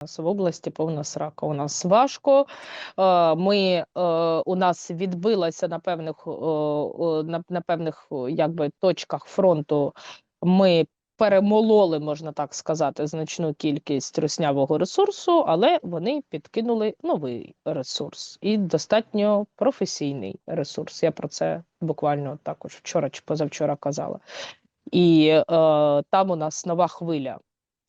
нас в області повна срака. У нас важко. Е, Ми е, у нас відбилася на певних е, на, певних якби точках фронту. Ми перемололи, можна так сказати, значну кількість руснявого ресурсу, але вони підкинули новий ресурс і достатньо професійний ресурс. Я про це буквально також вчора чи позавчора казала. І е, там у нас нова хвиля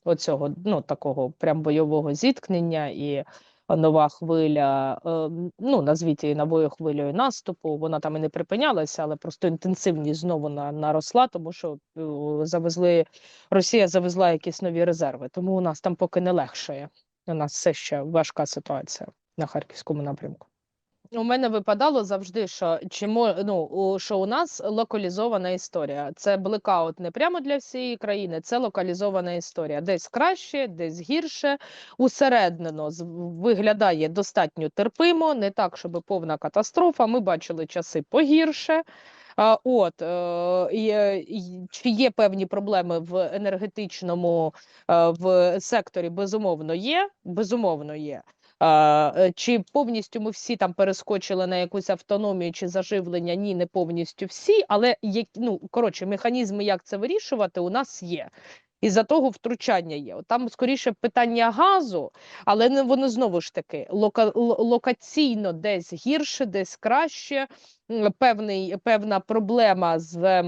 оцього ну такого прям бойового зіткнення і нова хвиля, е, ну назвіть її новою хвилею наступу. Вона там і не припинялася, але просто інтенсивність знову на, наросла, тому що е, завезли Росія завезла якісь нові резерви. Тому у нас там поки не легшає. У нас все ще важка ситуація на харківському напрямку. У мене випадало завжди, що чому ну що у нас локалізована історія. Це блекаут не прямо для всієї країни, це локалізована історія. Десь краще, десь гірше. Усереднено з- виглядає достатньо терпимо, не так, щоб повна катастрофа. Ми бачили часи погірше. А, от е, і чи є певні проблеми в енергетичному е, в секторі? Безумовно, є. Безумовно, є. Е, Чи повністю ми всі там перескочили на якусь автономію чи заживлення? Ні, не повністю всі, але ну, коротше, механізми, як це вирішувати, у нас є. І за того втручання є. Там скоріше питання газу, але воно знову ж таки лока, локаційно десь гірше, десь краще. Певний, певна проблема з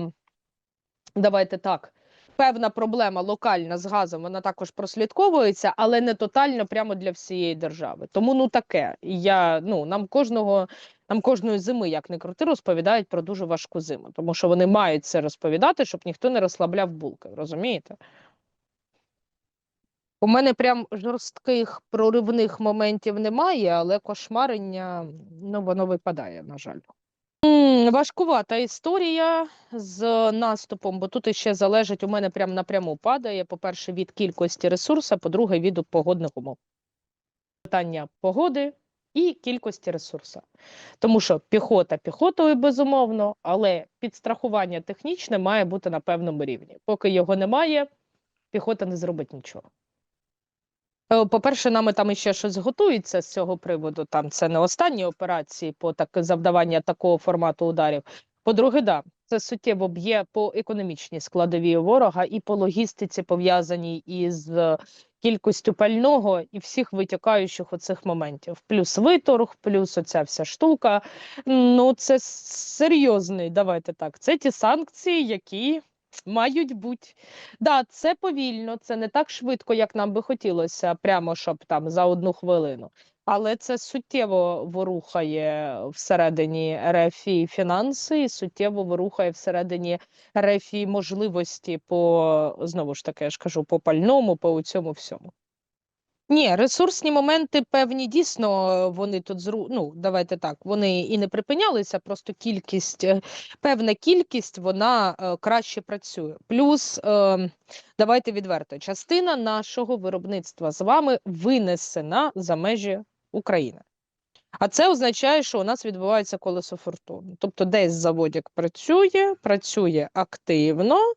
давайте так. Певна проблема локальна з газом, вона також прослідковується, але не тотально прямо для всієї держави. Тому ну таке. Я ну нам кожного, нам кожної зими, як не крути, розповідають про дуже важку зиму, тому що вони мають це розповідати, щоб ніхто не розслабляв булки. Розумієте? У мене прям жорстких проривних моментів немає, але кошмарення ну воно випадає, на жаль. Важкувата історія з наступом, бо тут іще залежить, у мене прям напряму падає. По-перше, від кількості ресурсу, по-друге, від погодних умов. Питання погоди і кількості ресурсу. Тому що піхота піхотою, безумовно, але підстрахування технічне має бути на певному рівні. Поки його немає, піхота не зробить нічого. Е, По-перше, нами там іще щось готується з цього приводу. Там це не останні операції по так завдавання такого формату ударів. По-друге, да, це суттєво б'є по економічній складовій ворога і по логістиці, пов'язаній із е, кількістю пального і всіх витікаючих оцих моментів. Плюс виторг, плюс оця вся штука. Ну, це серйозний, давайте так. Це ті санкції, які мають бути. Да, це повільно, це не так швидко, як нам би хотілося, прямо щоб там за одну хвилину. Але це суттєво ворухає всередині РФІ фінанси, і суттєво ворухає всередині РФІ можливості по знову ж таки, я ж кажу, по пальному, по цьому всьому. Ні, ресурсні моменти певні дійсно вони тут зру... ну, давайте так, вони і не припинялися, просто кількість, е, певна кількість вона е, краще працює. Плюс, е, давайте відверто, частина нашого виробництва з вами винесена за межі України. А це означає, що у нас відбувається колесо фортуни. Тобто, десь заводик працює, працює активно,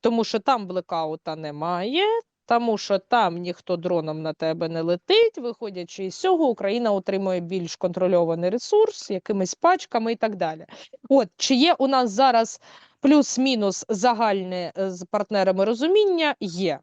тому що там блекаута немає, тому що там ніхто дроном на тебе не летить. Виходячи із цього, Україна отримує більш контрольований ресурс, якимись пачками і так далі. От чи є у нас зараз плюс-мінус загальне е, з партнерами розуміння? Є.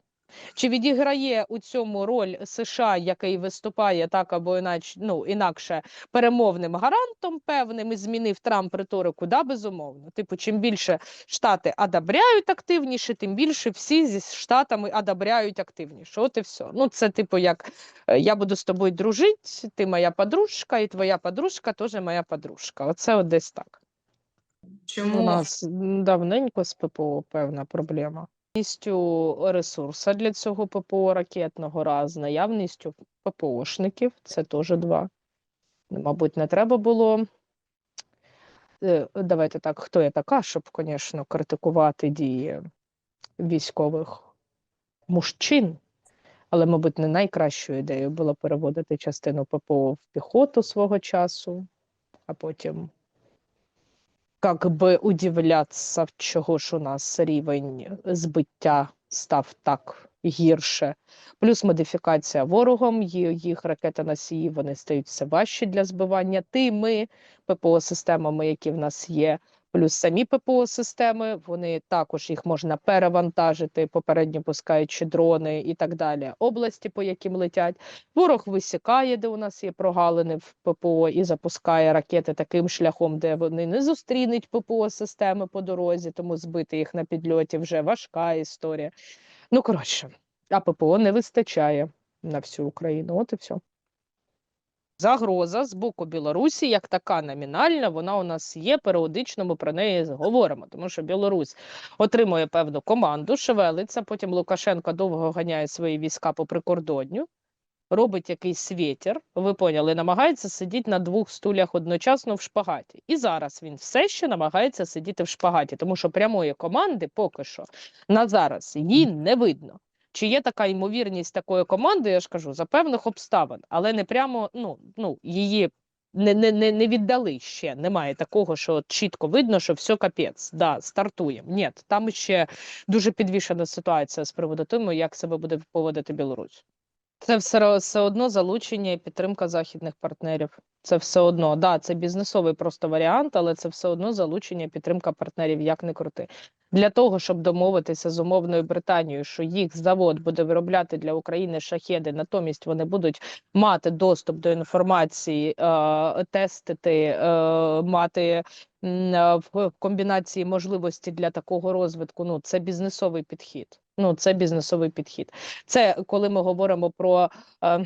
Чи відіграє у цьому роль США, який виступає так або іначе, ну, інакше перемовним гарантом певним і змінив Трамп риторику? Да, безумовно. Типу, чим більше Штати одобряють активніше, тим більше всі зі Штатами одобряють активніше. От і все. Ну, це типу, як е, я буду з тобою дружити, ти моя подружка, і твоя подружка теж моя подружка. Оце от десь так. У нас давненько з ППО певна проблема. Наявністю ресурсу для цього ППО ракетного раз, наявністю ППОшників, це теж два. Ну, Мабуть, не треба було. Е, Давайте так, хто я така, щоб, звісно, критикувати дії військових мужчин. Але, мабуть, не найкращою ідеєю було переводити частину ППО в піхоту свого часу, а потім как бы удивляться, чого ж у нас рівень збиття став так, гірше. Плюс модифікація ворогом, їх ракети-носії вони стають все важчі для збивання тими ППО-системами, які в нас є. Плюс самі ППО-системи, вони також їх можна перевантажити, попередньо пускаючи дрони і так далі. Області, по яким летять. Ворог висікає, де у нас є прогалини в ППО, і запускає ракети таким шляхом, де вони не зустрінуть ППО-системи по дорозі, тому збити їх на підльоті вже важка історія. Ну, коротше, а ППО не вистачає на всю Україну. От і все. Загроза з боку Білорусі, як така номінальна, вона у нас є. Періодично ми про неї говоримо, тому що Білорусь отримує певну команду, шевелиться. Потім Лукашенко довго ганяє свої війська по прикордонню, робить якийсь світер. Ви поняли, намагається сидіти на двох стулях одночасно в шпагаті. І зараз він все ще намагається сидіти в шпагаті, тому що прямої команди поки що на зараз її не видно. Чи є така ймовірність такої команди, я ж кажу, за певних обставин, але не прямо ну, ну, її не, не, не, не віддали ще. Немає такого, що чітко видно, що все капець. Да, стартуємо. Ні, там ще дуже підвішена ситуація з приводу того, як себе буде поводити Білорусь. Це все, все одно залучення і підтримка західних партнерів. Це все одно, да, це бізнесовий просто варіант, але це все одно залучення підтримка партнерів, як не крути. Для того, щоб домовитися з умовною Британією, що їх завод буде виробляти для України шахеди, натомість вони будуть мати доступ до інформації, е, тестити, е, мати е, в комбінації можливості для такого розвитку. Ну, це бізнесовий підхід. Ну, це бізнесовий підхід. Це коли ми говоримо про. Е,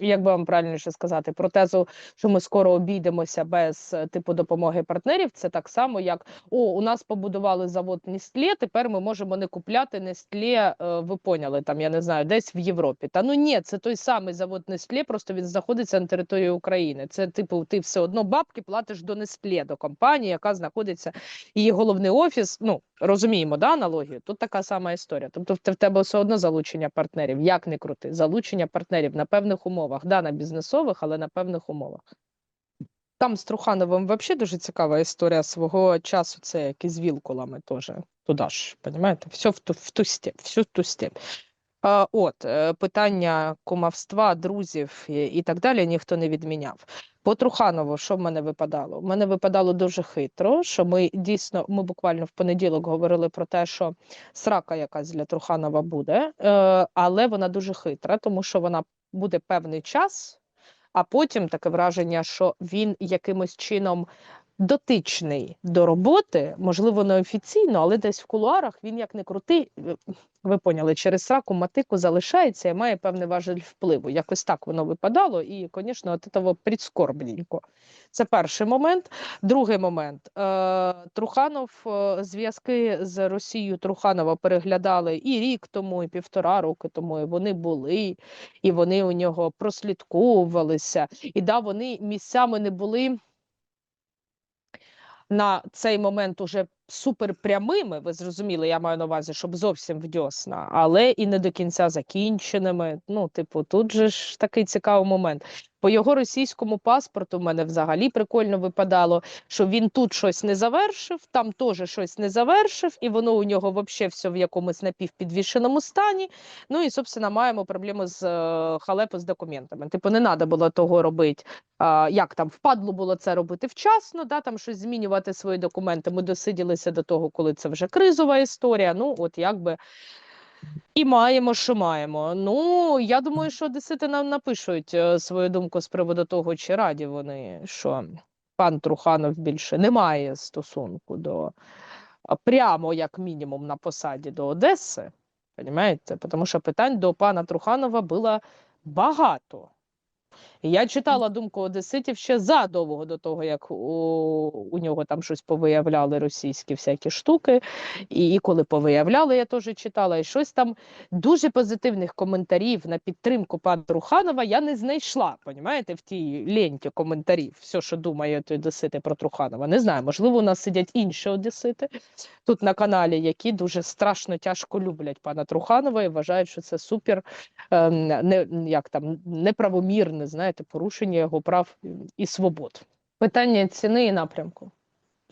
як би вам правильніше сказати, про тезу, що ми скоро обійдемося без е, типу допомоги партнерів. Це так само, як о, у нас побудували завод Нестле, тепер ми можемо не купляти Нестле, е, ви поняли, там я не знаю, десь в Європі. Та ну ні, це той самий завод Нестле, просто він знаходиться на території України. Це типу, ти все одно бабки платиш до Нестле, до компанії, яка знаходиться її головний офіс. Ну розуміємо, да, аналогію. Тут така сама історія. Тобто, в тебе все одно залучення партнерів, як не крути, залучення партнерів на певних умовах, да, на бізнесових, але на певних умовах. Там з Трухановим взагалі дуже цікава історія свого часу. Це як із вілкулами теж. Туди ж, розумієте? Все в ту, в ту степь, всю в ту степь. А, от, е, питання кумовства, друзів і, так далі ніхто не відміняв. По Труханову, що в мене випадало? В мене випадало дуже хитро, що ми дійсно, ми буквально в понеділок говорили про те, що срака якась для Труханова буде, е, але вона дуже хитра, тому що вона буде певний час, а потім таке враження, що він якимось чином дотичний до роботи, можливо, не офіційно, але десь в кулуарах він як не крутий, е, ви поняли, через сраку матику залишається і має певний важель впливу. Якось так воно випадало, і, звісно, от того прискорбненько. Це перший момент. Другий момент. Е, Труханов, е, зв'язки з Росією Труханова переглядали і рік тому, і півтора роки тому. І вони були, і вони у нього прослідковувалися. І да, вони місцями не були на цей момент уже суперпрямими, ви зрозуміли, я маю на увазі, щоб зовсім в дьосна, але і не до кінця закінченими. Ну, типу, тут же ж такий цікавий момент. По його російському паспорту в мене взагалі прикольно випадало, що він тут щось не завершив, там теж щось не завершив, і воно у нього взагалі все в якомусь напівпідвішеному стані. Ну і, собственно, маємо проблему з е, халепу з документами. Типу, не треба було того робити. А, як там впадло було це робити вчасно, да, там щось змінювати свої документи. Ми досиділися до того, коли це вже кризова історія. Ну, от якби. І маємо, що маємо. Ну, я думаю, що одесити нам напишуть е, свою думку з приводу того, чи раді вони, що пан Труханов більше не має стосунку до прямо, як мінімум, на посаді до Одеси. Понимаєте? Тому що питань до пана Труханова було багато. Я читала думку одеситів ще задовго до того, як у, у нього там щось повиявляли російські всякі штуки. І, і коли повиявляли, я теж читала, і щось там дуже позитивних коментарів на підтримку пана Труханова я не знайшла. Понімаєте, в тій ленті коментарів, все, що думають одесити про Труханова. Не знаю, можливо, у нас сидять інші одесити тут на каналі, які дуже страшно тяжко люблять пана Труханова і вважають, що це супер ем, не, як там, неправомірне, знаєте, порушення його прав і свобод. Питання ціни і напрямку.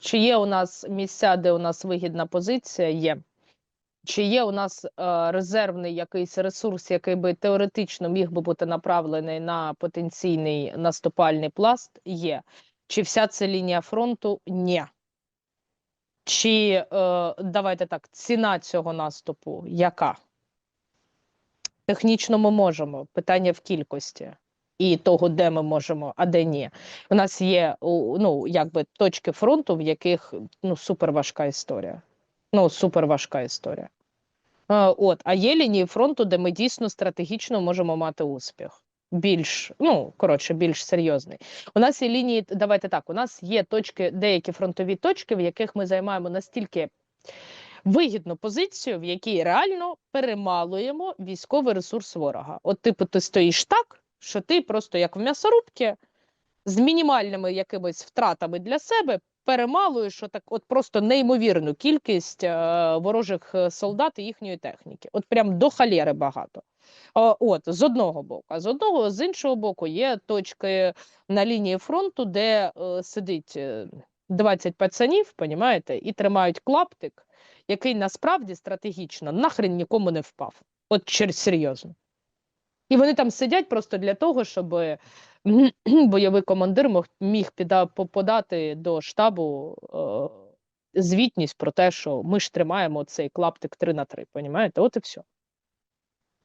Чи є у нас місця, де у нас вигідна позиція? Є. Чи є у нас е, резервний якийсь ресурс, який би теоретично міг би бути направлений на потенційний наступальний пласт? Є. Чи вся ця лінія фронту? Ні. Чи е, давайте так, ціна цього наступу яка? Технічно ми можемо. Питання в кількості і того, де ми можемо, а де ні. У нас є ну, якби точки фронту, в яких ну, супер важка історія. Ну, супер важка історія. От, а є лінії фронту, де ми дійсно стратегічно можемо мати успіх. Більш, ну, коротше, більш серйозний. У нас є лінії, давайте так, у нас є точки, деякі фронтові точки, в яких ми займаємо настільки вигідну позицію, в якій реально перемалуємо військовий ресурс ворога. От, типу, ти стоїш так, що ти просто як в м'ясорубці з мінімальними якимись втратами для себе перемалуєш отак, от просто неймовірну кількість е, ворожих е, солдат і їхньої техніки. От прям до халєри багато. О, от з одного боку, а з одного з іншого боку є точки на лінії фронту, де е, сидить е, 20 пацанів, понімаєте, і тримають клаптик, який насправді стратегічно нахрен нікому не впав. От серйозно. І вони там сидять просто для того, щоб бойовий командир міг подати до штабу е, звітність про те, що ми ж тримаємо цей клаптик 3 на 3, понімаєте? От і все.